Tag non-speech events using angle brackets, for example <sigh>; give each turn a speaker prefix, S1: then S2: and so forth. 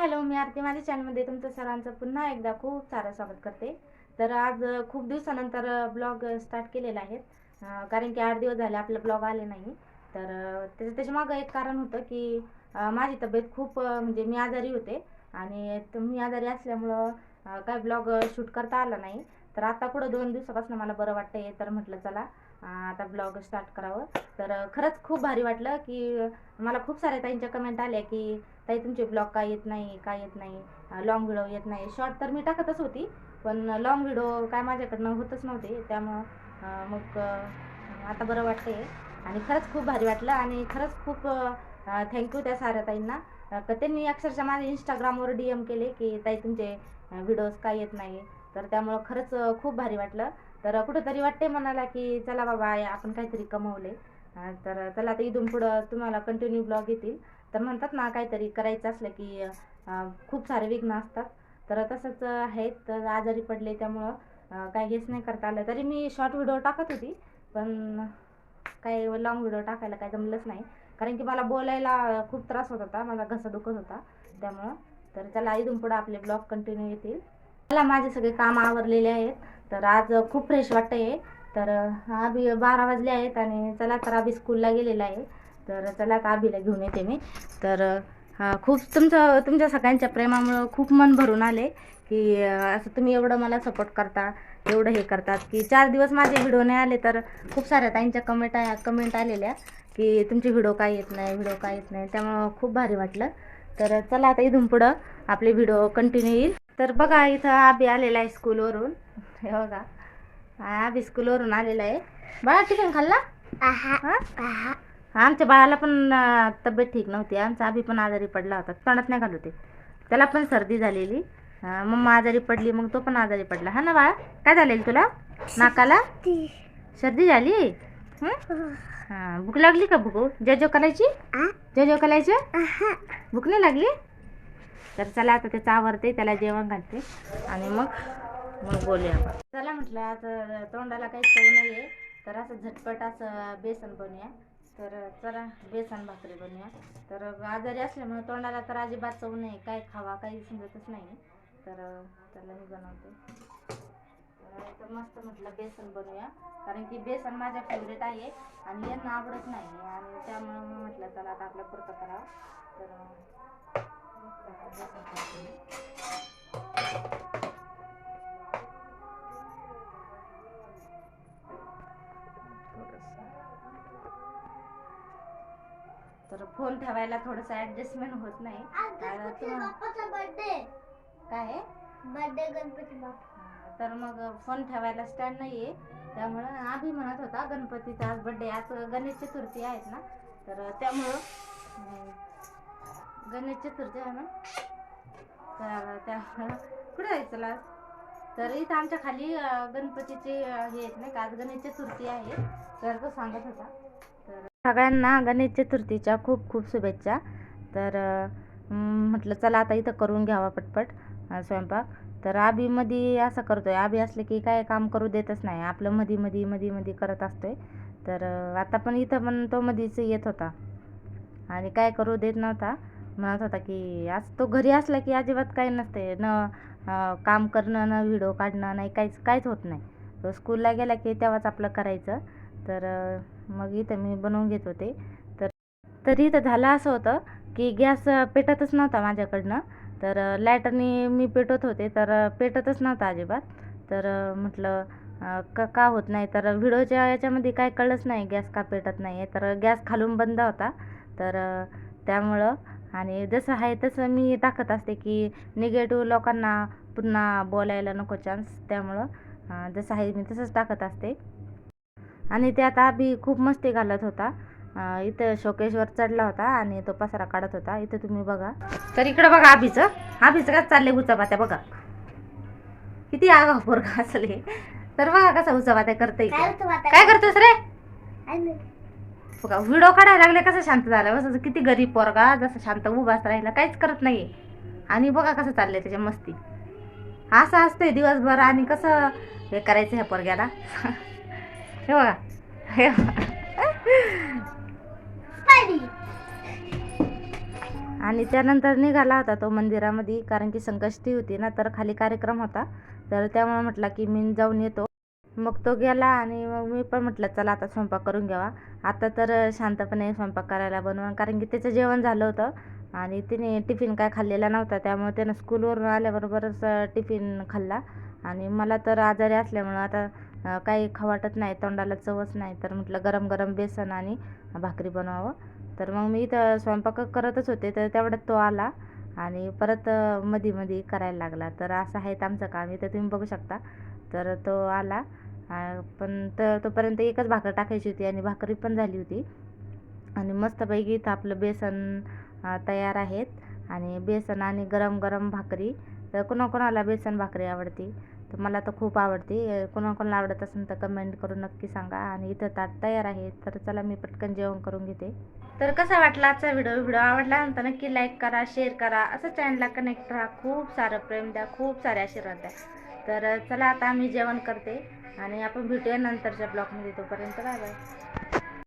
S1: Hello मी आरती माझ्या चॅनलमध्ये तुमचं सर्वांचं पुन्हा एकदा खूप सारं स्वागत करते. तर आज खूप दिवसानंतर ब्लॉग स्टार्ट केलेला आहे. कारण की आठ दिवस झाले आपलं ब्लॉग आले नाही. तर त्याच्या त्याच्यामागं एक कारण होतं की माझी तब्येत खूप म्हणजे मी आजारी होते. आणि मी आजारी असल्यामुळं काय ब्लॉग शूट करता आला नाही. तर आता पुढं दोन दिवसापासून मला बरं वाटतंय तर म्हटलं चला आता ब्लॉग स्टार्ट करावं. तर खरंच खूप भारी वाटलं की मला खूप साऱ्या ताईंच्या कमेंट आल्या की ताई तुमचे ब्लॉग काय येत नाही काय येत नाही? लॉंग व्हिडिओ येत नाही. शॉर्ट तर मी टाकतच होती पण लॉंग व्हिडिओ काय माझ्याकडनं होतच नव्हते. त्यामुळं मग आता बरं वाटते आणि खरंच खूप भारी वाटलं आणि खरंच खूप थँक्यू त्या साऱ्या ताईंना. त्यांनी अक्षरशः माझ्या इंस्टाग्रामवर डी एम केले की ताई तुमचे व्हिडिओज काय येत नाही? तर त्यामुळं खरंच खूप भारी वाटलं. तर कुठंतरी वाटते मनाला की चला बाबा आपण काहीतरी कमवले तर चला आता इथून पुढं तुम्हाला कंटिन्यू ब्लॉग येतील. तर म्हणतात ना काहीतरी करायचं असलं की खूप सारे विघ्न असतात. तर तसंच आहे तर आजारी पडले त्यामुळं काही हेच नाही करता आलं. तरी मी शॉर्ट व्हिडिओ टाकत होती पण काही लॉंग व्हिडिओ टाकायला काही जमलंच नाही. कारण की मला बोलायला खूप त्रास होत होता माझा घसा दुखत होता त्यामुळं. तर चला इथून पुढं आपले ब्लॉग कंटिन्यू येतील. मला माझे सगळे काम आवरलेले आहेत. तर आज खूप फ्रेश वाटतंय. तर आभी बारा वाजले आहेत आणि चला तर आभी स्कूलला गेलेला आहे. तर चला आता आभीला घेऊन येते मी. तर हा, खूप तुमचं तुमच्या सगळ्यांच्या प्रेमामुळं खूप मन भरून आले की असं तुम्ही एवढं मला सपोर्ट करता एवढं हे करतात की चार दिवस माझे व्हिडिओ नाही आले तर खूप साऱ्या ताईंच्या कमेंट कमेंट आलेल्या की तुमचे व्हिडिओ काय येत नाही व्हिडिओ काय येत नाही. त्यामुळं खूप भारी वाटलं. तर चला आता इथून पुढं आपले व्हिडिओ कंटिन्यू येईल. तर बघा इथं आबी आलेला आहे स्कूलवरून. हे बघा आबी स्कूलवरून आलेला आहे. बाळा टिफिन खाल्ला? हा? आमच्या बाळाला पण तब्येत ठीक नव्हती. आमचा आभी पण आजारी पडला होता. तोंडात नाही घालू ते त्याला पण सर्दी झालेली. मम्मा आजारी पडली मग तो पण आजारी पडला. हा ना बाळा? काय झालेलं तुला? नाकाला? सर्दी. झाली? हं? भूक लागली का भूक? जेजो करायची? जेजो करायची? भूक नाही लागली? तर चला आता त्याचं आवरते त्याला जेवण घालते. आणि मग मग बोलूया चला म्हटलं आता तोंडाला काही चव नाही आहे तर असं झटपट असं बेसन बनवूया तर चला बेसन भाकरी बनवूया तर आजारी असल्यामुळे तोंडाला तर अजिबात चव नाही काय खावा काही समजतच नाही तर चला मी बनवते. तर मस्त म्हटलं बेसन बनवूया कारण की बेसन माझ्या फेवरेट आहे आणि यांना आवडत नाही. आणि त्यामुळं म्हटलं चला आता आपलं पुरतं करावं. तर तर फोन ठेवायला थोडंसं ऍडजस्टमेंट होत नाही.
S2: बर्थडे
S1: काय
S2: बर्थडे गणपती बाप्पा.
S1: तर मग फोन ठेवायला स्टँड नाहीये. त्यामुळं आभी म्हणत होता गणपतीचा आज बड्डे आज गणेश चतुर्थी आहेत ना? तर त्यामुळं गणेश चतुर्थी आहे ना? तर त्यामुळं कुठे जायचं चला? तर इथं आमच्या खाली गणपतीचे हे आहेत नाही का? आज गणेश चतुर्थी आहे. तर तो सांगत होता. तर सगळ्यांना गणेश चतुर्थीच्या खूप खूप शुभेच्छा. तर म्हटलं चला आता इथं करून घ्यावा पटपट स्वयंपाक. तर आबी मध्ये असं करतोय. आबी असले की काय काम करू देतच नाही. आपलं मधी मधी मधी मधी करत असतोय. तर आता पण इथं पण तो मधीच येत होता. आणि काय करू देत नव्हता. म्हणत होता की आज तो घरी असला की अजिबात काही नसते. न काम करणं न व्हिडिओ काढणं नाही काहीच काहीच होत नाही. तो स्कूलला गेला की तेव्हाच आपलं करायचं. तर मग इथं मी बनवून घेत होते. तर तरी इथं झालं असं होतं की गॅस पेटतच नव्हता माझ्याकडनं. तर लायटरनी मी पेटवत होते. तर पेटतच नव्हता अजिबात. तर म्हटलं का का होत नाही? तर व्हिडिओच्या याच्यामध्ये काय कळलंच नाही. गॅस का पेटत नाही आहे तर गॅस खालून बंद होता. तर त्यामुळं आणि जसं आहे तसं मी टाकत असते की निगेटिव्ह लोकांना पुन्हा बोलायला नको चान्स त्यामुळं जसं आहे मी तसंच टाकत असते. आणि त्यात आबी खूप मस्ती घालत होता. इथं शोकेशवर चढला होता आणि तो पसारा काढत होता. इथं तुम्ही बघा. तर इकडं बघा आबीचं. आबीचं काय चाललंय उचापात्या बघा. किती आगा पोरगा असेल. हे तर बघा कसा उचापात्या करते?
S2: काय
S1: करतोस रे? बघा व्हिडिओ काढायला लागले कसं शांत झालं? बस किती गरीब पोरगा जसं शांत उभाच राहिला काहीच करत नाहीये. आणि बघा कसं चाललंय त्याच्या मस्ती. असं असतंय दिवसभर आणि कसं हे करायचं ह्या पोरग्याला? <laughs> हे बघा. हे आणि त्यानंतर निघाला होता तो मंदिरामध्ये कारण की संकष्टी होती ना तर खाली कार्यक्रम होता. तर त्यामुळे म्हटला की मी जाऊन येतो. मग तो गेला आणि मग मी पण म्हटलं चला आता स्वयंपाक करून घ्यावा. आता तर शांतपणे स्वयंपाक करायला बनवा कारण की त्याचं जेवण झालं होतं आणि तिने टिफिन काय खाल्लेला नव्हता त्यामुळे त्यानं स्कूलवरून आल्याबरोबरच टिफिन खाल्ला. आणि मला तर आजारी असल्यामुळं आता काही खवाटत नाही तोंडाला चवच नाही तर म्हटलं गरम गरम बेसन आणि भाकरी बनवावं. तर मग मी इथं स्वयंपाक करतच होते तर तेवढ्यात तो आला आणि परत मध्ये मधी मधी करायला लागला. तर असं आहे आमचं काम इथं तुम्ही बघू शकता. तर तो आला. पण तर तोपर्यंत एकच भाकर टाकायची होती आणि भाकरी पण झाली होती. आणि मस्तपैकी इथं आपलं बेसन तयार आहेत. आणि बेसन आणि गरम गरम भाकरी. तर कोणाकोणाला बेसन भाकरी आवडते? तर मला तर खूप आवडते. कोणाकोणाला आवडत असेल तर कमेंट करून नक्की सांगा. आणि इथं ताट तयार आहे. तर चला मी पटकन जेवण करून घेते. तर कसा वाटला आजचा व्हिडिओ? व्हिडिओ आवडला नंतर नक्की लाईक करा शेअर करा. असं चॅनलला कनेक्ट राहा. खूप सारं प्रेम द्या. खूप सारे आशीर्वाद द्या. तर चला आता मी जेवण करते आणि आपण भेटूया नंतरच्या ब्लॉगमध्ये. तोपर्यंत बाय बाय.